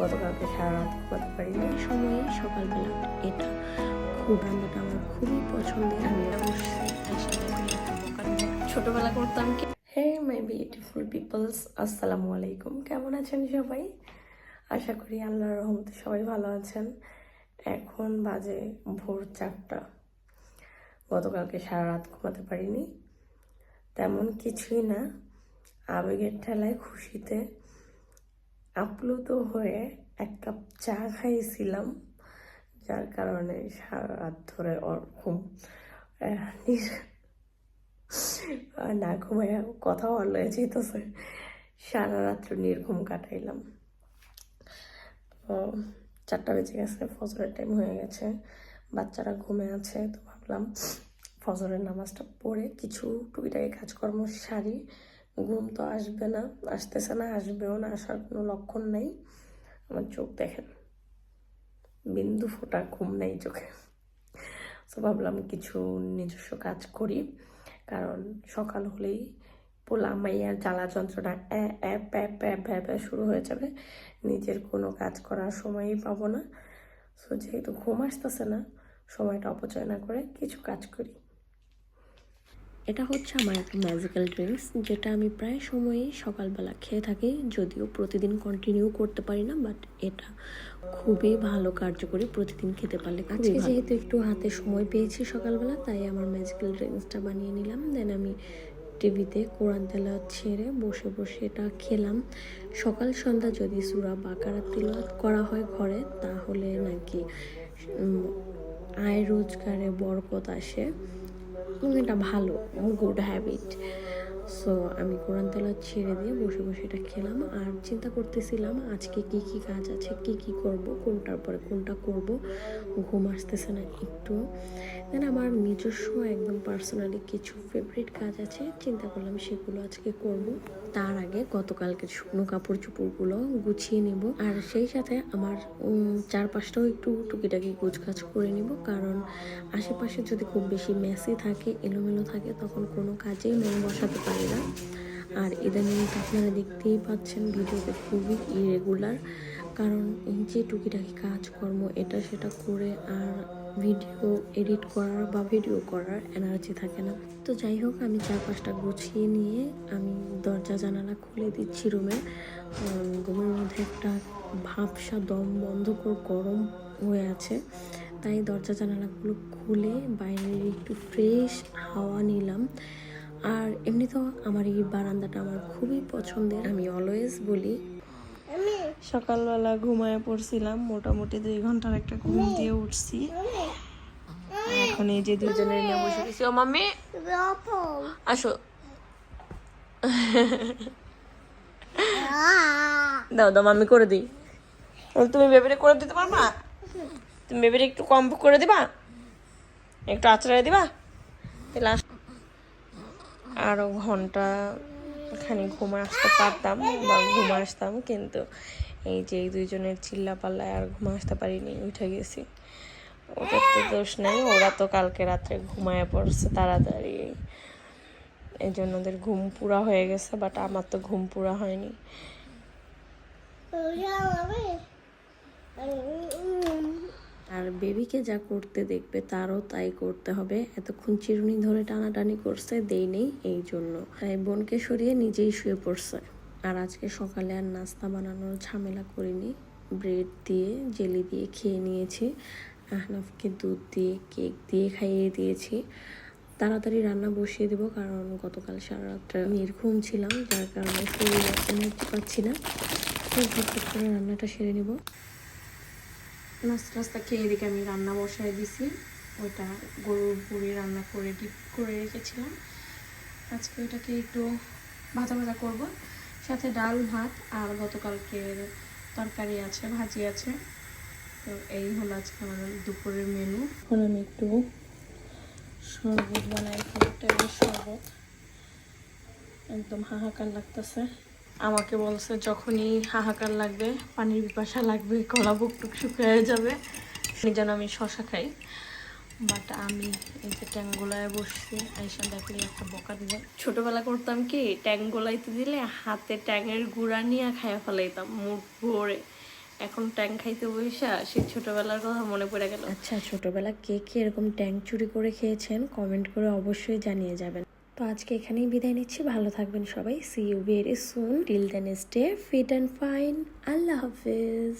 গতকালকে সারা রাত ঘুমাতে পারিনি। এই সময়ে সকালবেলা এটা খুব রান্নাটা আমার খুবই পছন্দের। আমি ছোটবেলা করতাম কি। হে মাই বিউটিফুল পিপলস আসসালামু আলাইকুম। কেমন আছেন সবাই? আশা করি আল্লাহর রহমতে সবাই ভালো আছেন। এখন বাজে ভোর চারটা। গতকালকে সারা রাত ঘুমাতে পারিনি। তেমন কিছুই না। আবেগের ঠেলায় খুশিতে আপ্লুত হয়ে এক কাপ চা খাইছিলাম যার কারণে সারা রাত ধরে ওর ঘুম আহ, নির- আর না ঘুমায় কথা অন্য যেতেছে সারা রাত্র নির্ঘুম কাটাইলাম। তো চারটা বেজে গেছে ফজরের টাইম হয়ে গেছে বাচ্চারা ঘুমে আছে তো ভাবলাম ফজরের নামাজটা পড়ে কিছু টুকিটাকি কাজকর্ম সারি ঘুম তো আসবে না, আসতেছে না, আসবেও না, আসার কোনো লক্ষণ নেই। আমার চোখ দেখেন, বিন্দু ফোটা ঘুম নেই চোখে। তো ভাবলাম কিছু নিজস্ব কাজ করি, কারণ সকাল হলেই পোলা মাইয়ার জ্বালা যন্ত্রণা এ এ প্যা প্যা ভ্যা ভ্যা শুরু হয়ে যাবে। নিজের কোনো কাজ করার সময়ই পাবো না। সো যেহেতু ঘুম আসতেছে না, সময়টা অপচয় না করে কিছু কাজ করি। এটা হচ্ছে আমার একটা ম্যাজিক্যাল ড্রিঙ্কস যেটা আমি প্রায় সময়ই সকালবেলা খেয়ে থাকি যদিও প্রতিদিন কন্টিনিউ করতে পারি না বাট এটা খুবই ভালো কার্যকরী প্রতিদিন খেতে পারলে আজকে যেহেতু একটু হাতে সময় পেয়েছি সকালবেলা তাই আমার ম্যাজিক্যাল ড্রিঙ্কসটা বানিয়ে নিলাম দেন আমি টিভিতে কোরআন তেলা ছেড়ে বসে বসে এটা খেলাম। সকাল সন্ধ্যা যদি সুরা বাকারা তেলাওয়াত করা হয় ঘরে তাহলে নাকি আয় রোজগারে বরকত আসে। এবং এটা ভালো গুড হ্যাবিট সো আমি কোরআন ছেড়ে দিয়ে বসে বসে এটা খেলাম আর চিন্তা করতেছিলাম আজকে কি কি কাজ আছে, কি কি করব, কোনটার পরে কোনটা করব, ঘুম আসতেছে না একটু। দেন আমার নিজস্ব একদম পার্সোনালি কিছু ফেভারিট কাজ আছে, চিন্তা করলাম সেগুলো আজকে করব। তার আগে গতকালকে শুকনো কাপড় চোপড়গুলো গুছিয়ে নিব আর সেই সাথে আমার চারপাশটাও একটু টুকিটাকি গুছগাছ করে নিব কারণ আশেপাশে যদি খুব বেশি মেসি থাকে, এলোমেলো থাকে, তখন কোনো কাজেই মন বসাতে পারি না আর ইদানিং আপনারা দেখতেই পাচ্ছেন ভিডিওতে খুবই ইরেগুলার কারণ যে টুকিটাকি কাজকর্ম, এটা সেটা করে আর ভিডিও এডিট করার বা ভিডিও করার এনার্জি থাকে না। তো যাই হোক, আমি চার পাঁচটা গুছিয়ে নিয়ে আমি দরজা জানালা খুলে দিচ্ছি রুমে। রুমের মধ্যে একটা ভাবসা দম বন্ধ করে, গরম হয়ে আছে। তাই দরজা জানালাগুলো খুলে বাইরের একটু ফ্রেশ হাওয়া নিলাম। আর এমনিতেও আমার এই বারান্দাটা আমার খুবই পছন্দের, আমি অলওয়েজ বলি। সকালবেলা ঘুমায় পড়ছিলাম, মোটামুটি দুই ঘণ্টার একটা ঘুম দিয়ে উঠছি। এখন এই যে দুজনের নিয়ে বসে গেছি ও মাম্মি, আসো। দাও দাও, মাম্মি করে দিই। তুমি বেবিরে করে দিতে পারবা? তুমি বেবিরে একটু কম করে দিবা? একটু আচড়াই দিবা? তাহলে আস- আরও ঘণ্টা খানি ঘুমে আসতে পারতাম বা ঘুমে আসতাম, কিন্তু এই যে এই দুইজনের চিল্লা পাল্লায় আর ঘুমে আসতে পারিনি, উঠে গেছি। ওদের তো দোষ নেই, ওরা তো কালকে রাত্রে ঘুমায় পড়ছে তাড়াতাড়ি। এই জন্য ওদের ঘুম পুরা হয়ে গেছে বাট আমার তো ঘুম পুরা হয়নি। বেবিকে যা করতে দেখবে তারও তাই করতে হবে। এতক্ষণ চিরুনি ধরে টানাটানি করছে, দেই নেই এই জন্য। তাই বোনকে সরিয়ে নিজেই শুয়ে পড়ছে। আর আজকে সকালে আর নাস্তা বানানোর ঝামেলা করিনি। ব্রেড দিয়ে জেলি দিয়ে খেয়ে নিয়েছি, আহনাফকে দুধ দিয়ে, কেক দিয়ে খাইয়ে দিয়েছি। তাড়াতাড়ি রান্না বসিয়ে দেবো কারণ গতকাল সারা রাত্রে নির্ঘুম ছিলাম, যার কারণে শরীর এনার্জি পাচ্ছি না। রান্নাটা সেরে নেব। নাস্তা টাস্তা খেয়ে এদিকে আমি রান্না বসায় দিছি, ওইটা গরুর পুরি রান্না করে, ডিপ করে রেখেছিলাম। আজকে ওটাকে একটু ভাজা ভাজা করব। সাথে ডাল, ভাত আর গতকালকের তরকারি আছে, ভাজি আছে। তো এই হলো আজকে আমাদের দুপুরের মেনু এখন আমি একটু শরবত বানাই টেবিলের শরবত। একদম হাহাকার লাগতেছে। আমাকে বলছে যখনই হাহাকার লাগবে পানির পিপাসা লাগবে কলা বুক টুক শুকিয়ে যাবে যেন আমি শশা খাই। বাট আমি এই যে ট্যাঙ্গোলায় বসছি আইসা দেখলে একটা বকা দিবে ছোটবেলা করতাম কি ট্যাং গোলাইতে দিলে হাতে ট্যাঙের গুঁড়া নিয়ে খাইয়া ফেলাইতাম মুখ ভরে। এখন ট্যাং খাইতে বসে সেই ছোটবেলার কথা মনে পড়ে গেল। আচ্ছা ছোটবেলা কে কে এরকম ট্যাঙ্ক চুরি করে খেয়েছেন কমেন্ট করে অবশ্যই জানিয়ে যাবেন। তো আজকে এখানেই বিদায় নিচ্ছি। ভালো থাকবেন সবাই। See you very soon till then day fit and fine Allah Hafiz.